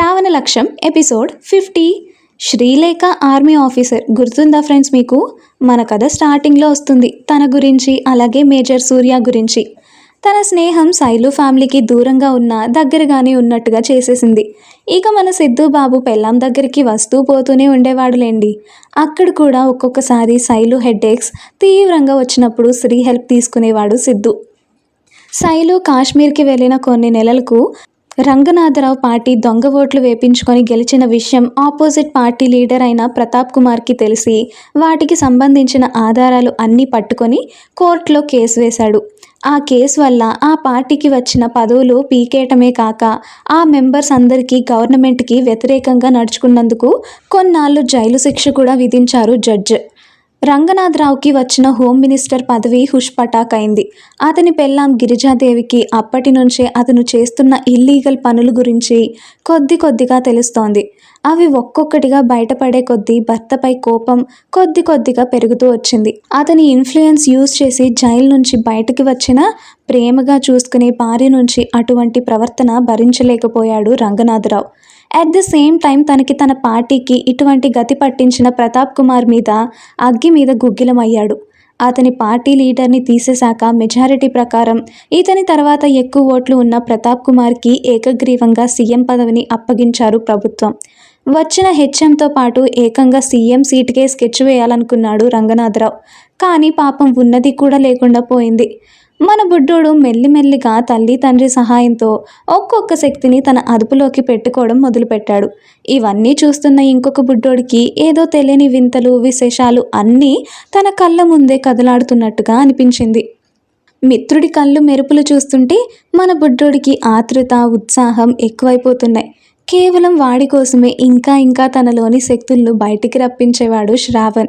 శ్రావణ లక్ష్యం episode fifty. Sreelekha army officer. గుర్తుందా friends మీకు? మన కథ స్టార్టింగ్లో వస్తుంది. తన గురించి అలాగే మేజర్ సూర్య గురించి. తన స్నేహం శైలు ఫ్యామిలీకి దూరంగా ఉన్న దగ్గరగానే ఉన్నట్టుగా చేసేసింది. ఇక మన సిద్ధు బాబు పెళ్ళాం దగ్గరికి వస్తూ పోతూనే ఉండేవాడులేండి. అక్కడ కూడా ఒక్కొక్కసారి శైలు హెడ్ఏక్స్ తీవ్రంగా వచ్చినప్పుడు శ్రీ హెల్ప్ తీసుకునేవాడు సిద్ధు. శైలు కాశ్మీర్కి వెళ్ళిన కొన్ని నెలలకు రంగనాథరావు పార్టీ దొంగ ఓట్లు వేపించుకొని గెలిచిన విషయం ఆపోజిట్ పార్టీ లీడర్ అయిన ప్రతాప్ కుమార్కి తెలిసి వాటికి సంబంధించిన ఆధారాలు అన్నీ పట్టుకొని కోర్టులో కేసు వేశాడు. ఆ కేసు వల్ల ఆ పార్టీకి వచ్చిన పదవులు పీకేయటమే కాక ఆ మెంబర్స్ అందరికీ గవర్నమెంట్కి వ్యతిరేకంగా నడుచుకున్నందుకు కొన్నాళ్ళు జైలు శిక్ష కూడా విధించారు జడ్జ్. రంగనాథరావుకి వచ్చిన హోమ్ మినిస్టర్ పదవి హుష్ పటాక్ అయింది అతని పెళ్ళాం గిరిజాదేవికి అప్పటి నుంచే అతను చేస్తున్న ఇల్లీగల్ పనుల గురించి కొద్ది కొద్దిగా తెలుస్తోంది. అవి ఒక్కొక్కటిగా బయటపడే కొద్దీ భర్తపై కోపం కొద్ది కొద్దిగా పెరుగుతూ వచ్చింది. అతని ఇన్ఫ్లుయెన్స్ యూజ్ చేసి జైలు నుంచి బయటకు వచ్చిన ప్రేమగా చూసుకునే భార్య నుంచి అటువంటి ప్రవర్తన భరించలేకపోయాడు Ranganatha Rao. At the same time తనకి తన పార్టీకి ఇటువంటి గతి పట్టించిన ప్రతాప్ కుమార్ మీద అగ్గి మీద గుగ్గిలమయ్యాడు. అతని పార్టీ లీడర్ని తీసేశాక మెజారిటీ ప్రకారం ఇతని తర్వాత ఎక్కువ ఓట్లు ఉన్న ప్రతాప్ కుమార్కి ఏకగ్రీవంగా సీఎం పదవిని అప్పగించారు ప్రభుత్వం. వచ్చిన హెచ్ఎంతో పాటు ఏకంగా సీఎం సీట్కే స్కెచ్ వేయాలనుకున్నాడు రంగనాథరావు. కానీ పాపం ఉన్నది కూడా లేకుండా పోయింది. మన బుడ్డోడు మెల్లిమెల్లిగా తల్లి తండ్రి సహాయంతో ఒక్కొక్క శక్తిని తన అదుపులోకి పెట్టుకోవడం మొదలుపెట్టాడు. ఇవన్నీ చూస్తున్న ఇంకొక బుడ్డోడికి ఏదో తెలియని వింతలు విశేషాలు అన్నీ తన కళ్ళ ముందే కదలాడుతున్నట్టుగా అనిపించింది. మిత్రుడి కళ్ళు మెరుపులు చూస్తుంటే మన బుడ్డోడికి ఆతృత ఉత్సాహం ఎక్కువైపోతున్నాయి. కేవలం వాడి కోసమే ఇంకా ఇంకా తనలోని శక్తులను బయటికి రప్పించేవాడు శ్రావణ్.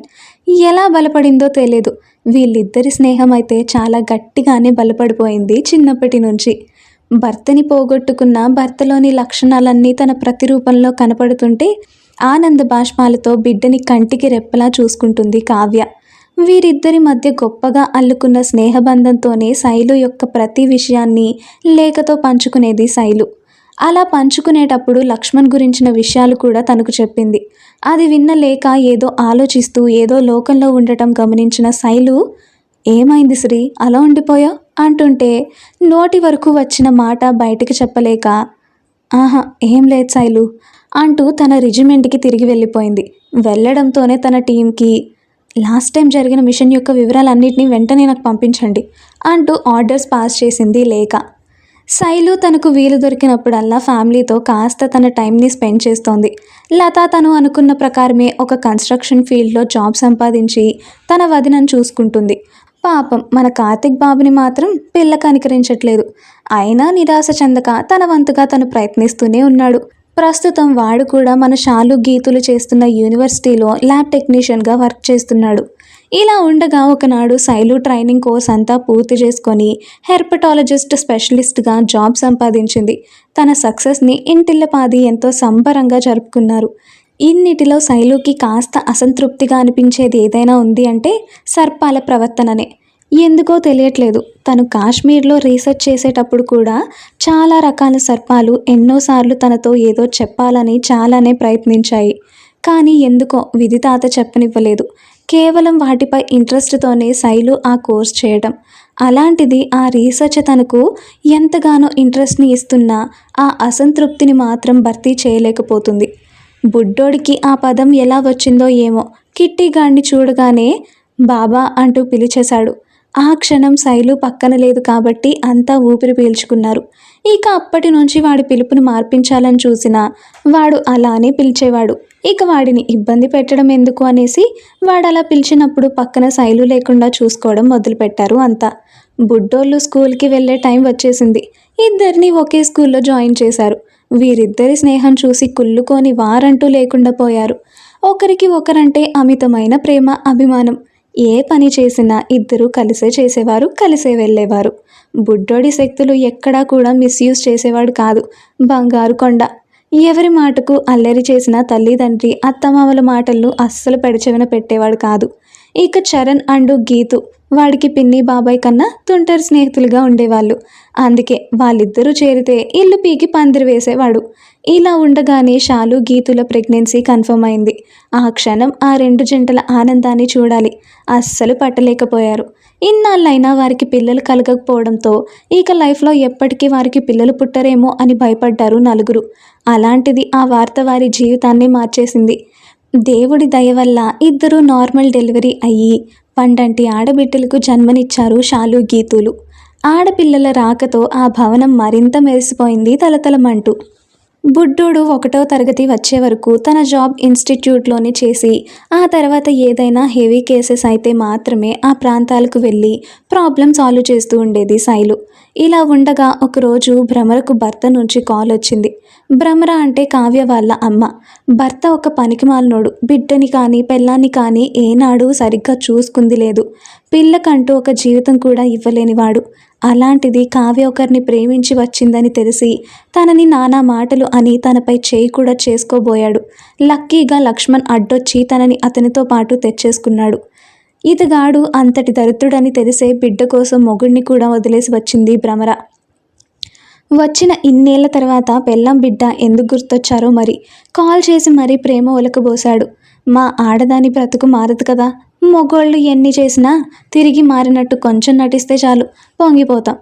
ఎలా బలపడిందో తెలియదు. వీళ్ళిద్దరి స్నేహం అయితే చాలా గట్టిగానే బలపడిపోయింది చిన్నప్పటి నుంచి. భర్తని పోగొట్టుకున్న భర్తలోని లక్షణాలన్నీ తన ప్రతిరూపంలో కనపడుతుంటే ఆనంద బాష్పాలతో బిడ్డని కంటికి రెప్పలా చూసుకుంటుంది కావ్య. వీరిద్దరి మధ్య గొప్పగా అల్లుకున్న స్నేహబంధంతోనే శైలు యొక్క ప్రతి విషయాన్ని లేఖతో పంచుకునేది శైలు. అలా పంచుకునేటప్పుడు లక్ష్మణ్ గురించిన విషయాలు కూడా తనకు చెప్పింది. అది విన్న లేక ఏదో ఆలోచిస్తూ ఏదో లోకంలో ఉండటం గమనించిన శైలు ఏమైంది శ్రీ? అలా ఉండిపోయా? అంటుంటే నోటి వరకు వచ్చిన మాట బయటికి చెప్పలేక ఆహా ఏం లేదు శైలు అంటూ తన రిజిమెంట్కి తిరిగి వెళ్ళిపోయింది. వెళ్ళడంతోనే తన టీంకి లాస్ట్ టైం జరిగిన మిషన్ యొక్క వివరాలన్నింటినీ వెంటనే నాకు పంపించండి అంటూ ఆర్డర్స్ పాస్ చేసింది లేక శైలు తనకు వీలు దొరికినప్పుడల్లా ఫ్యామిలీతో కాస్త తన టైంని స్పెండ్ చేస్తోంది. లత తను అనుకున్న ప్రకారమే ఒక కన్స్ట్రక్షన్ ఫీల్డ్లో జాబ్ సంపాదించి తన వదినను చూసుకుంటుంది. పాపం మన కార్తిక్ బాబుని మాత్రం పిల్ల కనికరించట్లేదు. అయినా నిరాశ చెందక తన వంతుగా తను ప్రయత్నిస్తూనే ఉన్నాడు. ప్రస్తుతం వాడు కూడా మన షాలు గీతులు చేస్తున్న యూనివర్సిటీలో ల్యాబ్ టెక్నీషియన్గా వర్క్ చేస్తున్నాడు. ఇలా ఉండగా ఒకనాడు శైలు ట్రైనింగ్ కోర్స్ అంతా పూర్తి చేసుకొని హెర్పటాలజిస్ట్ స్పెషలిస్ట్గా జాబ్ సంపాదించింది. తన సక్సెస్ని ఇంటిల్లపాది ఎంతో సంబరంగా జరుపుకున్నారు. ఇన్నిటిలో శైలుకి కాస్త అసంతృప్తిగా అనిపించేది ఏదైనా ఉంది అంటే సర్పాల ప్రవర్తననే. ఎందుకో తెలియట్లేదు. తను కాశ్మీర్లో రీసెర్చ్ చేసేటప్పుడు కూడా చాలా రకాల సర్పాలు ఎన్నోసార్లు తనతో ఏదో చెప్పాలని చాలానే ప్రయత్నించాయి. కానీ ఎందుకో విధితాత చెప్పనివ్వలేదు. కేవలం వాటిపై ఇంట్రెస్ట్తోనే శైలు ఆ కోర్స్ చేయడం అలాంటిది ఆ రీసెర్చ్ తనకు ఎంతగానో ఇంట్రెస్ట్ని ఇస్తున్నా ఆ అసంతృప్తిని మాత్రం భర్తీ చేయలేకపోతుంది. బుడ్డోడికి ఆ పదం ఎలా వచ్చిందో ఏమో కిట్టిగాణ్ణి చూడగానే బాబా అంటూ పిలిచేశాడు. ఆ క్షణం శైలు పక్కన లేదు కాబట్టి అంతా ఊపిరి పీల్చుకున్నారు. ఇక అప్పటి నుంచి వాడి పిలుపును మార్పించాలని చూసినా వాడు అలానే పిలిచేవాడు. ఇక వాడిని ఇబ్బంది పెట్టడం ఎందుకు అనేసి వాడు అలా పిలిచినప్పుడు పక్కన శైలు లేకుండా చూసుకోవడం మొదలుపెట్టారు అంతా. బుడ్డోళ్ళు స్కూల్కి వెళ్ళే టైం వచ్చేసింది. ఇద్దరిని ఒకే స్కూల్లో జాయిన్ చేశారు. వీరిద్దరి స్నేహం చూసి కుళ్ళుకొని వారంటూ లేకుండా పోయారు. ఒకరికి ఒకరంటే అమితమైన ప్రేమ అభిమానం. ఏ పని చేసినా ఇద్దరూ కలిసే చేసేవారు కలిసే వెళ్ళేవారు. బుడ్డోడి శక్తులు ఎక్కడా కూడా మిస్యూజ్ చేసేవాడు కాదు. బంగారు కొండ. ఎవరి మాటకు అల్లరి చేసిన తల్లిదండ్రి అత్తమామల మాటలను అస్సలు పెడచెవిన పెట్టేవాడు కాదు. ఇక చరణ్ అండ్ గీతు వాడికి పిన్ని బాబాయ్ కన్నా తుంటరి స్నేహితులుగా ఉండేవాళ్ళు. అందుకే వాళ్ళిద్దరూ చేరితే ఇల్లు పీకి పందిరి వేసేవాడు. ఇలా ఉండగానే షాలు గీతుల ప్రెగ్నెన్సీ కన్ఫర్మ్ అయింది. ఆ క్షణం ఆ రెండు జంటల ఆనందాన్ని చూడాలి. అస్సలు పట్టలేకపోయారు. ఇన్నాళ్ళైనా వారికి పిల్లలు కలగకపోవడంతో ఇక లైఫ్లో ఎప్పటికీ వారికి పిల్లలు పుట్టరేమో అని భయపడ్డారు నలుగురు. అలాంటిది ఆ వార్త వారి జీవితాన్ని మార్చేసింది. దేవుడి దయ వల్ల ఇద్దరు నార్మల్ డెలివరీ అయ్యి పండంటి ఆడబిడ్డలకు జన్మనిచ్చారు షాలు గీతులు. ఆడపిల్లల రాకతో ఆ భవనం మరింత మెరిసిపోయింది తలతలమంటూ. బుడ్డోడు ఒకటో తరగతి వచ్చే వరకు తన జాబ్ ఇన్స్టిట్యూట్లోనే చేసి ఆ తర్వాత ఏదైనా హెవీ కేసెస్ అయితే మాత్రమే ఆ ప్రాంతాలకు వెళ్ళి ప్రాబ్లం సాల్వ్ చేస్తూ ఉండేది శైలు ఇలా ఉండగా ఒకరోజు భ్రమరకు భర్త నుంచి కాల్ వచ్చింది. భ్రమర అంటే కావ్య వాళ్ళ అమ్మ. భర్త ఒక పనికిమాలినోడు. బిడ్డని కానీ పెళ్ళాన్ని కానీ ఏనాడు సరిగ్గా చూసుకుంది లేదు. పిల్లకంటూ ఒక జీవితం కూడా ఇవ్వలేనివాడు. అలాంటిది కావ్య ఒకరిని ప్రేమించి వచ్చిందని తెలిసి తనని నానా మాటలు అని తనపై చేయి కూడా చేసుకోబోయాడు. లక్కీగా లక్ష్మణ్ అడ్డొచ్చి తనని అతనితో పాటు తెచ్చేసుకున్నాడు. ఇతగాడు అంతటి దరిద్రుడని తెలిసే బిడ్డ కోసం మొగుడిని కూడా వదిలేసి వచ్చింది భ్రమర. వచ్చిన ఇన్నేళ్ళ తర్వాత పెళ్ళం బిడ్డ ఎందుకు గుర్తొచ్చారో మరి. కాల్ చేసి మరీ ప్రేమ ఒలకబోశాడు. మా ఆడదాని బ్రతుకు మారదు కదా. మొగోళ్ళు ఎన్ని చేసినా తిరిగి మారినట్టు కొంచెం నటిస్తే చాలు. పొంగిపోతాం.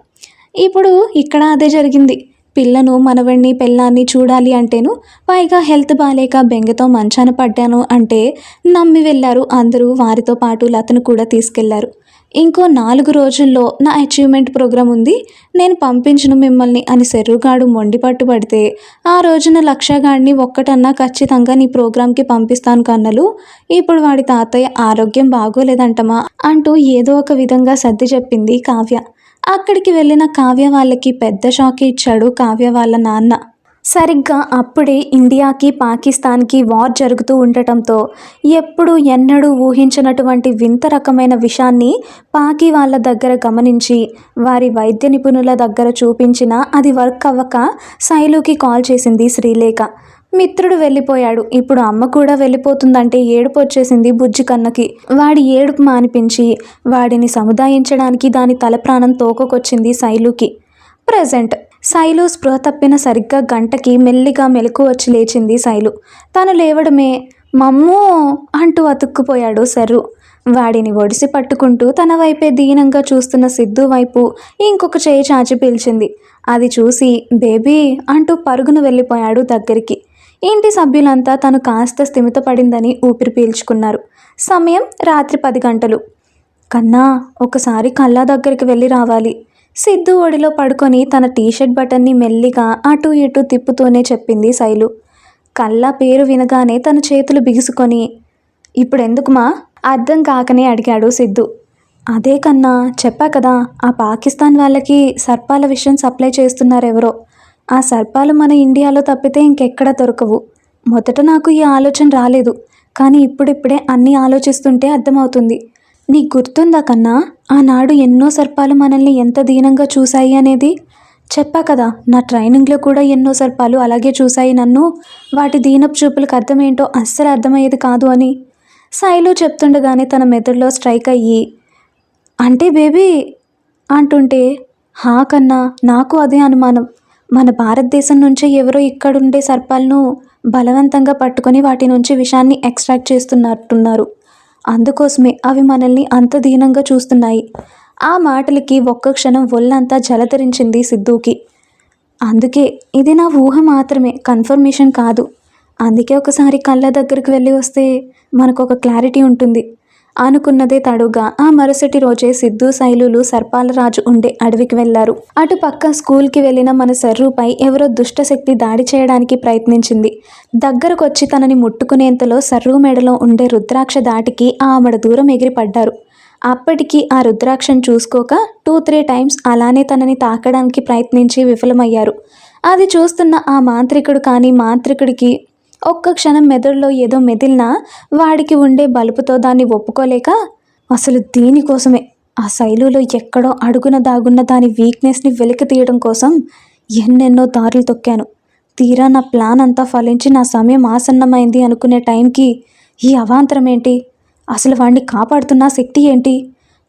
ఇప్పుడు ఇక్కడ అదే జరిగింది. పిల్లను మనవణ్ణి పెళ్ళాన్ని చూడాలి అంటేను పైగా హెల్త్ బాగాలేక బెంగతో మంచాన పడ్డాను అంటే నమ్మి వెళ్ళారు అందరూ. వారితో పాటు లతను కూడా తీసుకెళ్ళారు. ఇంకో నాలుగు రోజుల్లో నా అచీవ్మెంట్ ప్రోగ్రామ్ ఉంది. నేను పంపించను మిమ్మల్ని అని సెర్రుగాడు మొండి పట్టుబడితే ఆ రోజున లక్షగాడిని ఒక్కటన్నా ఖచ్చితంగా నీ ప్రోగ్రాంకి పంపిస్తాను కన్నలు. ఇప్పుడు వాడి తాతయ్య ఆరోగ్యం బాగోలేదంటమా అంటూ ఏదో ఒక విధంగా సర్ది చెప్పింది కావ్య. అక్కడికి వెళ్ళిన కావ్య వాళ్ళకి పెద్ద షాక్ ఇచ్చాడు కావ్య వాళ్ళ నాన్న. సరిగ్గా అప్పుడే ఇండియాకి పాకిస్తాన్కి వార్ జరుగుతూ ఉండటంతో ఎప్పుడు ఎన్నడూ ఊహించినటువంటి వింత రకమైన విషాన్ని పాకి వాళ్ళ దగ్గర గమనించి వారి వైద్య నిపుణుల దగ్గర చూపించినా అది వర్క్ అవ్వక శైలుకి కాల్ చేసింది శ్రీలేఖ. మిత్రుడు వెళ్ళిపోయాడు. ఇప్పుడు అమ్మ కూడా వెళ్ళిపోతుందంటే ఏడుపు వచ్చేసింది బుజ్జి కన్నకి. వాడి ఏడుపు మానిపించి వాడిని సముదాయించడానికి దాని తల ప్రాణం తోకకొచ్చింది శైలుకి. ప్రజెంట్ శైలు స్పృహ తప్పిన సరిగ్గా గంటకి మెల్లిగా మెలకు వచ్చి లేచింది శైలు తను లేవడమే మమ్మూ అంటూ అతుక్కుపోయాడు సర్రు. వాడిని ఒడిసి పట్టుకుంటూ తన వైపే దీనంగా చూస్తున్న సిద్ధు వైపు ఇంకొక చేయి చాచి పిలిచింది. అది చూసి బేబీ అంటూ పరుగున వెళ్ళిపోయాడు దగ్గరికి. ఇంటి సభ్యులంతా తను కాస్త స్థిమితపడిందని ఊపిరి పీల్చుకున్నారు. సమయం రాత్రి పది గంటలు. కన్నా ఒకసారి కల్లా దగ్గరికి వెళ్ళి రావాలి. సిద్ధు ఒడిలో పడుకొని తన టీషర్ట్ బటన్ని మెల్లిగా అటు ఇటు తిప్పుతూనే చెప్పింది శైలు. కల్లా పేరు వినగానే తన చేతులు బిగుసుకొని ఇప్పుడెందుకుమా అర్థం కాకనే అడిగాడు సిద్ధు. అదే కన్నా చెప్పా కదా ఆ పాకిస్తాన్ వాళ్ళకి సర్పాల విషయం సప్లై చేస్తున్నారెవరో. ఆ సర్పాలు మన ఇండియాలో తప్పితే ఇంకెక్కడ దొరకవు. మొదట నాకు ఈ ఆలోచన రాలేదు కానీ ఇప్పుడిప్పుడే అన్నీ ఆలోచిస్తుంటే అర్థమవుతుంది. నీకు గుర్తుందా కన్నా? ఆనాడు ఎన్నో సర్పాలు మనల్ని ఎంత దీనంగా చూశాయి అనేది చెప్పా కదా. నా ట్రైనింగ్లో కూడా ఎన్నో సర్పాలు అలాగే చూశాయి నన్ను. వాటి దీనపు చూపులకు అర్థమేంటో అస్సలు అర్థమయ్యేది కాదు అని సాయిలో చెప్తుండగానే తన మెదడులో స్ట్రైక్ అయ్యి అంటే బేబీ అంటుంటే హా కన్నా నాకు అదే అనుమానం. మన భారతదేశం నుంచే ఎవరో ఇక్కడుండే సర్పాలను బలవంతంగా పట్టుకొని వాటి నుంచి విషాన్ని ఎక్స్ట్రాక్ట్ చేస్తున్నట్టున్నారు. అందుకోసమే అవి మనల్ని అంత దీనంగా చూస్తున్నాయి. ఆ మాటలకి ఒక్క క్షణం ఒళ్ళంతా జలధరించింది సిద్ధూకి. అందుకే ఇది నా ఊహ మాత్రమే కన్ఫర్మేషన్ కాదు. అందుకే ఒకసారి కళ్ళ దగ్గరికి వెళ్ళి వస్తే మనకు ఒక క్లారిటీ ఉంటుంది. అనుకున్నదే తడుగా. ఆ మరుసటి రోజే సిద్ధు శైలులు సర్పాలరాజు ఉండే అడవికి వెళ్ళారు. అటు పక్క స్కూల్కి వెళ్ళిన మన సర్రుపై ఎవరో దుష్టశక్తి దాడి చేయడానికి ప్రయత్నించింది. దగ్గరకొచ్చి తనని ముట్టుకునేంతలో సర్రు మెడలో ఉండే రుద్రాక్ష దాటికి ఆమెడ దూరం ఎగిరి పడ్డారు అప్పటికి ఆ రుద్రాక్షను చూసుకోక టూ త్రీ టైమ్స్ అలానే తనని తాకడానికి ప్రయత్నించి విఫలమయ్యారు. అది చూస్తున్న ఆ మాంత్రికుడు కానీ మాంత్రికుడికి ఒక్క క్షణం మెదడులో ఏదో మెదిలినా వాడికి ఉండే బలుపుతో దాన్ని ఒప్పుకోలేక అసలు దీనికోసమే ఆ శైలులో ఎక్కడో అడుగున దాగున్న దాని వీక్నెస్ని వెలికి తీయడం కోసం ఎన్నెన్నో దారులు తొక్కాను. తీరా నా ప్లాన్ అంతా ఫలించి నా సమయం ఆసన్నమైంది అనుకునే టైంకి ఈ అవాంతరం ఏంటి? అసలు వాడిని కాపాడుతున్న శక్తి ఏంటి?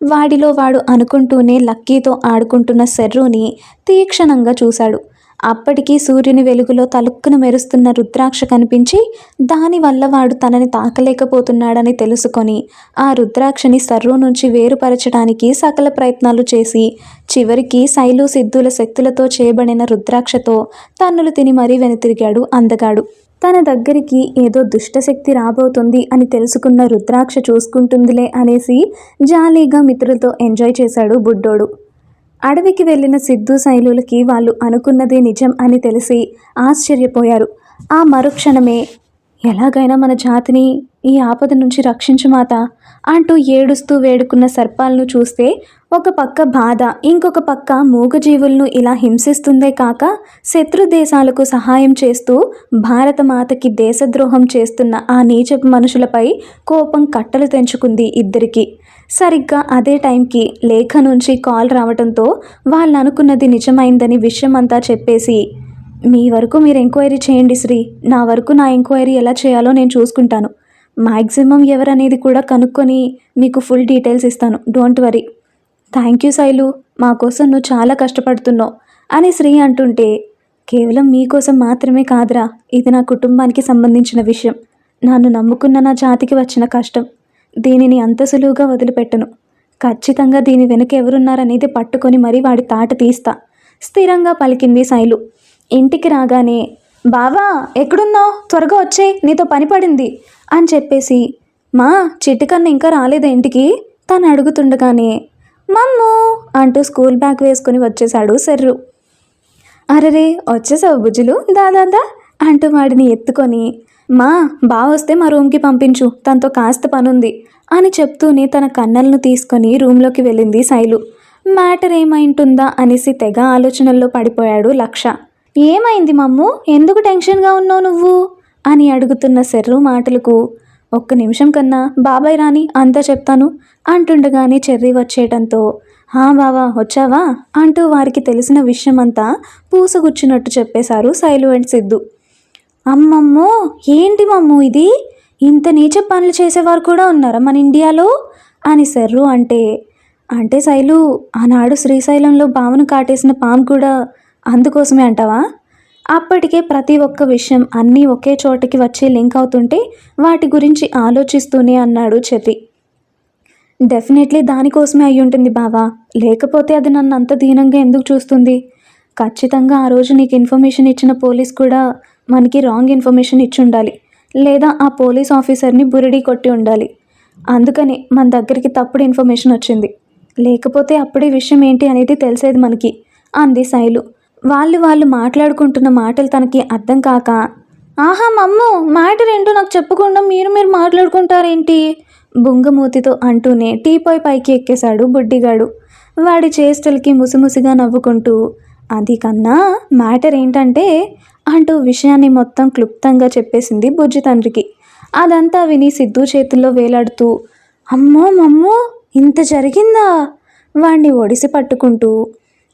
వాడిలో వాడు అనుకుంటూనే లక్కీతో ఆడుకుంటున్న సెర్రుని తీక్షణంగా చూశాడు. అప్పటికీ సూర్యుని వెలుగులో తలుక్కున మెరుస్తున్న రుద్రాక్ష కనిపించి దానివల్ల వాడు తనని తాకలేకపోతున్నాడని తెలుసుకొని ఆ రుద్రాక్షని సర్రు నుంచి వేరుపరచడానికి సకల ప్రయత్నాలు చేసి చివరికి శైలు సిద్ధుల శక్తులతో చేయబడిన రుద్రాక్షతో తన్నులు తిని మరీ వెనుతిరిగాడు అందగాడు. తన దగ్గరికి ఏదో దుష్టశక్తి రాబోతుంది అని తెలుసుకున్న రుద్రాక్ష చూసుకుంటుందిలే అనేసి జాలీగా మిత్రులతో ఎంజాయ్ చేశాడు బుడ్డోడు. అడవికి వెళ్ళిన సిద్ధు శైలులకి వాళ్ళు అనుకున్నదే నిజం అని తెలిసి ఆశ్చర్యపోయారు. ఆ మరుక్షణమే ఎలాగైనా మన జాతిని ఈ ఆపద నుంచి రక్షించు మాత అంటూ ఏడుస్తూ వేడుకున్న సర్పాలను చూస్తే ఒక పక్క బాధ ఇంకొక పక్క మూగజీవులను ఇలా హింసిస్తుందే కాక శత్రు దేశాలకు సహాయం చేస్తూ భారత మాతకి దేశద్రోహం చేస్తున్న ఆ నీచపు మనుషులపై కోపం కట్టలు తెంచుకుంది ఇద్దరికి. సరిగ్గా అదే టైంకి లేఖ నుంచి కాల్ రావడంతో వాళ్ళు అనుకున్నది నిజమైందని విషయమంతా చెప్పేసి మీ వరకు మీరు ఎంక్వైరీ చేయండి శ్రీ. నా వరకు నా ఎంక్వైరీ ఎలా చేయాలో నేను చూసుకుంటాను. మ్యాక్సిమం ఎవరనేది కూడా కనుక్కొని మీకు ఫుల్ డీటెయిల్స్ ఇస్తాను. Don't worry. Thank you Sailu మా కోసం నువ్వు చాలా కష్టపడుతున్నావు అని శ్రీ అంటుంటే కేవలం మీకోసం మాత్రమే కాదురా. ఇది నా కుటుంబానికి సంబంధించిన విషయం. నన్ను నమ్ముకున్న నా జాతికి వచ్చిన కష్టం. దీనిని అంత సులువుగా వదిలిపెట్టను. ఖచ్చితంగా దీని వెనుక ఎవరున్నారనేది పట్టుకొని మరీ వాడి తాట తీస్తా. స్థిరంగా పలికింది శైలు. ఇంటికి రాగానే బావా ఎక్కడున్నావు? త్వరగా వచ్చే నీతో పని పడింది అని చెప్పేసి మా చిట్టుకన్న ఇంకా రాలేదా ఇంటికి? తను అడుగుతుండగానే మమ్ము అంటూ స్కూల్ బ్యాగ్ వేసుకుని వచ్చేశాడు సెర్రు. అరరే వచ్చేసావు బుజ్జులు దాదాదా అంటూ వాడిని ఎత్తుకొని మా బావ వస్తే మా రూమ్కి పంపించు తనతో కాస్త పనుంది అని చెప్తూనే తన కన్నలను తీసుకొని రూమ్లోకి వెళ్ళింది శైలు. మ్యాటర్ ఏమైంటుందా అనేసి తెగ ఆలోచనల్లో పడిపోయాడు లక్ష. ఏమైంది మమ్ము? ఎందుకు టెన్షన్గా ఉన్నావు నువ్వు? అని అడుగుతున్న సెర్రు మాటలకు ఒక్క నిమిషం కన్నా బాబాయ్ రాని అంతా చెప్తాను అంటుండగానే చెర్రీ వచ్చేయటంతో హా బావా వచ్చావా? అంటూ వారికి తెలిసిన విషయమంతా పూసగుచ్చినట్టు చెప్పేశారు శైలు అండ్ సిద్ధు. అమ్మమ్మో ఏంటి మమ్ము ఇది? ఇంత నీచ పనులు చేసేవారు కూడా ఉన్నారా మన ఇండియాలో? అని సర్రు అంటే అంటే శైలు ఆనాడు శ్రీశైలంలో పామును కాటేసిన పాము కూడా అందుకోసమే అంటావా? అప్పటికే ప్రతి ఒక్క విషయం అన్నీ ఒకే చోటకి వచ్చి లింక్ అవుతుంటే వాటి గురించి ఆలోచిస్తూనే అన్నాడు చెతి డెఫినెట్లీ దానికోసమే అయి ఉంటుంది బావా. లేకపోతే అది నన్ను అంత దీనంగా ఎందుకు చూస్తుంది? ఖచ్చితంగా ఆ రోజు నీకు ఇన్ఫర్మేషన్ ఇచ్చిన పోలీస్ కూడా మనకి రాంగ్ ఇన్ఫర్మేషన్ ఇచ్చి ఉండాలి. లేదా ఆ పోలీస్ ఆఫీసర్ని బురిడి కొట్టి ఉండాలి. అందుకని మన దగ్గరికి తప్పుడు ఇన్ఫర్మేషన్ వచ్చింది. లేకపోతే అప్పుడే విషయం ఏంటి అనేది తెలిసేది మనకి. అంది శైలు. వాళ్ళు వాళ్ళు మాట్లాడుకుంటున్న మాటలు తనకి అర్థం కాక ఆహా మమ్ము మ్యాటర్ ఏంటో నాకు చెప్పకుండా మీరు మీరు మాట్లాడుకుంటారేంటి? బుంగమూతితో అంటూనే టీపాయ్ పైకి ఎక్కేశాడు బుడ్డిగాడు. వాడి చేష్టలకి ముసిముసిగా నవ్వుకుంటూ అది కన్నా మ్యాటర్ ఏంటంటే అంటూ విషయాన్ని మొత్తం క్లుప్తంగా చెప్పేసింది బుజ్జి తండ్రికి. అదంతా విని సిద్ధు చేతుల్లో వేలాడుతూ అమ్మో మమ్మో ఇంత జరిగిందా? వాణ్ణి ఒడిసి పట్టుకుంటూ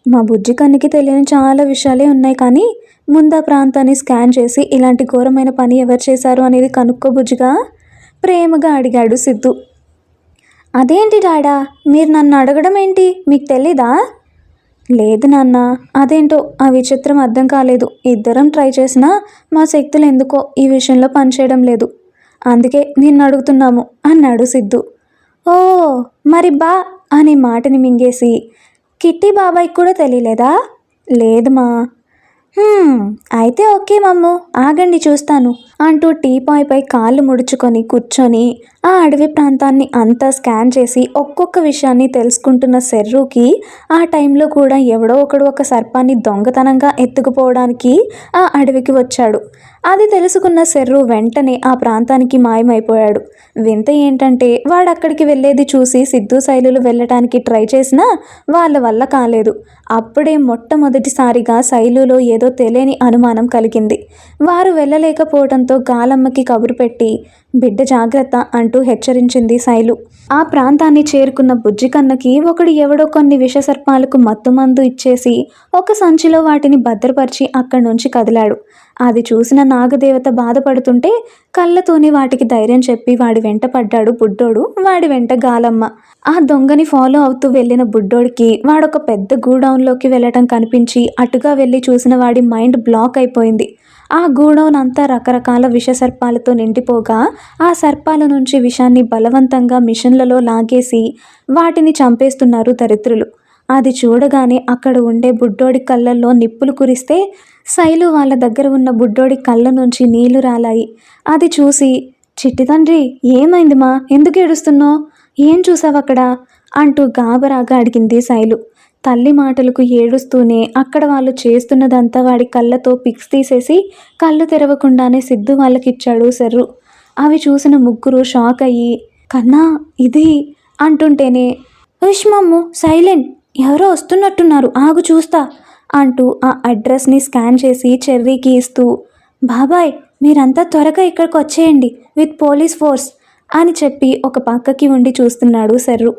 మా బుజ్జి కన్నికి తెలియని చాలా విషయాలే ఉన్నాయి కానీ ముందా ప్రాంతాన్ని స్కాన్ చేసి ఇలాంటి ఘోరమైన పని ఎవరు చేశారు అనేది కనుక్కో బుజ్జిగా? ప్రేమగా అడిగాడు సిద్ధు. అదేంటి డాడా మీరు నన్ను అడగడం ఏంటి మీకు తెలీదా? లేదు నాన్న అదేంటో ఆ విచిత్రం అర్థం కాలేదు. ఇద్దరం ట్రై చేసినా మా శక్తులు ఎందుకో ఈ విషయంలో పనిచేయడం లేదు. అందుకే నిన్ను అడుగుతున్నాము అన్నాడు సిద్ధు. ఓ మరి బా అని మాటని మింగేసి కిట్టి బాబాయ్కి కూడా తెలియలేదా? లేదు మా. అయితే ఓకే మమ్ము ఆగండి చూస్తాను. అంటూ టీపాయ్పై కాళ్ళు ముడుచుకొని కూర్చొని ఆ అడవి ప్రాంతాన్ని అంతా స్కాన్ చేసి ఒక్కొక్క విషయాన్ని తెలుసుకుంటున్న సెర్రుకి ఆ టైంలో కూడా ఎవడో ఒకడు ఒక సర్పాన్ని దొంగతనంగా ఎత్తుకుపోవడానికి ఆ అడవికి వచ్చాడు. అది తెలుసుకున్న సెర్రు వెంటనే ఆ ప్రాంతానికి మాయమైపోయాడు. వింత ఏంటంటే వాడు అక్కడికి వెళ్ళేది చూసి సిద్ధు శైలులు వెళ్ళటానికి ట్రై చేసినా వాళ్ళ వల్ల కాలేదు. అప్పుడే మొట్టమొదటిసారిగా శైలులో ఏదో తెలియని అనుమానం కలిగింది. వారు వెళ్ళలేకపోవడంతో గాలమ్మకి కబురు పెట్టి బిడ్డ జాగ్రత్త అంటూ హెచ్చరించింది శైలు. ఆ ప్రాంతాన్ని చేరుకున్న బుజ్జి కన్నకి ఒకడు ఎవడో కొన్ని విషసర్పాలకు మత్తుమందు ఇచ్చేసి ఒక సంచిలో వాటిని భద్రపరిచి అక్కడి నుంచి కదిలాడు. అది చూసిన నాగదేవత బాధపడుతుంటే కళ్ళతోనే వాటికి ధైర్యం చెప్పి వాడి వెంట పడ్డాడు బుడ్డోడు వాడి వెంట గాలమ్మ. ఆ దొంగని ఫాలో అవుతూ వెళ్ళిన బుడ్డోడికి వాడొక పెద్ద గూడౌన్లోకి వెళ్ళటం కనిపించి అటుగా వెళ్ళి చూసిన వాడి మైండ్ బ్లాక్ అయిపోయింది. ఆ గూడౌన్ అంతా రకరకాల విష సర్పాలతో నిండిపోగా ఆ సర్పాల నుంచి విషాన్ని బలవంతంగా మిషన్లలో లాగేసి వాటిని చంపేస్తున్నారు దరిద్రులు. అది చూడగానే అక్కడ ఉండే బుడ్డోడి కళ్ళల్లో నిప్పులు కురిస్తే శైలు వాళ్ళ దగ్గర ఉన్న బుడ్డోడి కళ్ళ నుంచి నీళ్ళు రాలాయి. అది చూసి చిట్టి తండ్రి ఏమైంది మా? ఎందుకు ఏడుస్తున్నావు? ఏం చూసావు అక్కడ? అంటూ గాబరాగా అడిగింది శైలు. తల్లి మాటలకు ఏడుస్తూనే అక్కడ వాళ్ళు చేస్తున్నదంతా వాడి కళ్ళతో పిక్స్ తీసేసి కళ్ళు తెరవకుండానే సిద్ధు వాళ్ళకిచ్చాడు సెర్రు అవి చూసిన ముగ్గురు షాక్ అయ్యి కన్నా ఇది అంటుంటేనే ఉష్మమ్ము సైలెంట్ ఎవరో వస్తున్నట్టున్నారు ఆగు చూస్తా అంటూ ఆ అడ్రస్ని స్కాన్ చేసి చెర్రీకి ఇస్తూ బాబాయ్ మీరంతా త్వరగా ఇక్కడికి వచ్చేయండి విత్ పోలీస్ ఫోర్స్ అని చెప్పి ఒక పక్కకి ఉండి చూస్తున్నాడు సర్రు.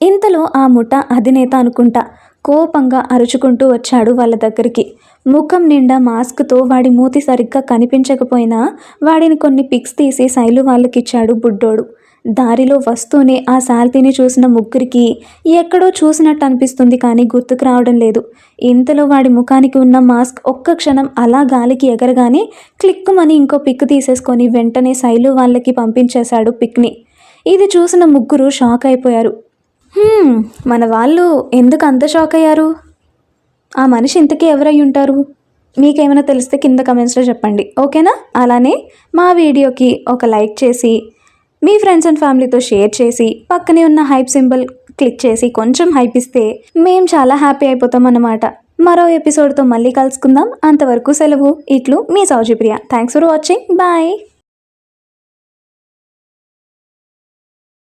ఇంతలో ఆ ముఠ అధినేత అనుకుంటా కోపంగా అరుచుకుంటూ వచ్చాడు వాళ్ళ దగ్గరికి. ముఖం నిండా మాస్క్తో వాడి మూతి సరిగ్గా కనిపించకపోయినా వాడిని కొన్ని పిక్స్ తీసి శైలు వాళ్ళకిచ్చాడు బుడ్డోడు. దారిలో వస్తూనే ఆ శాల్తీని చూసిన ముగ్గురికి ఎక్కడో చూసినట్టు అనిపిస్తుంది కానీ గుర్తుకు రావడం లేదు. ఇంతలో వాడి ముఖానికి ఉన్న మాస్క్ ఒక్క క్షణం అలా గాలికి ఎగరగానే క్లిక్కుమని ఇంకో పిక్ తీసేసుకొని వెంటనే శైలు వాళ్ళకి పంపించేశాడు పిక్ని. ఇది చూసిన ముగ్గురు షాక్ అయిపోయారు. మన వాళ్ళు ఎందుకు అంత షాక్ అయ్యారు? ఆ మనిషి ఇంతకీ ఎవరై ఉంటారు? మీకేమైనా తెలిస్తే కింద కమెంట్స్లో చెప్పండి ఓకేనా? అలానే మా వీడియోకి ఒక లైక్ చేసి మీ ఫ్రెండ్స్ అండ్ ఫ్యామిలీతో షేర్ చేసి పక్కనే ఉన్న హైప్ సింబల్ క్లిక్ చేసి కొంచెం హైప్ ఇస్తే మేము చాలా హ్యాపీ అయిపోతాం అన్నమాట. మరో ఎపిసోడ్తో మళ్ళీ కలుసుకుందాం. అంతవరకు సెలవు. ఇట్లు మీ Soujipriya thanks for watching bye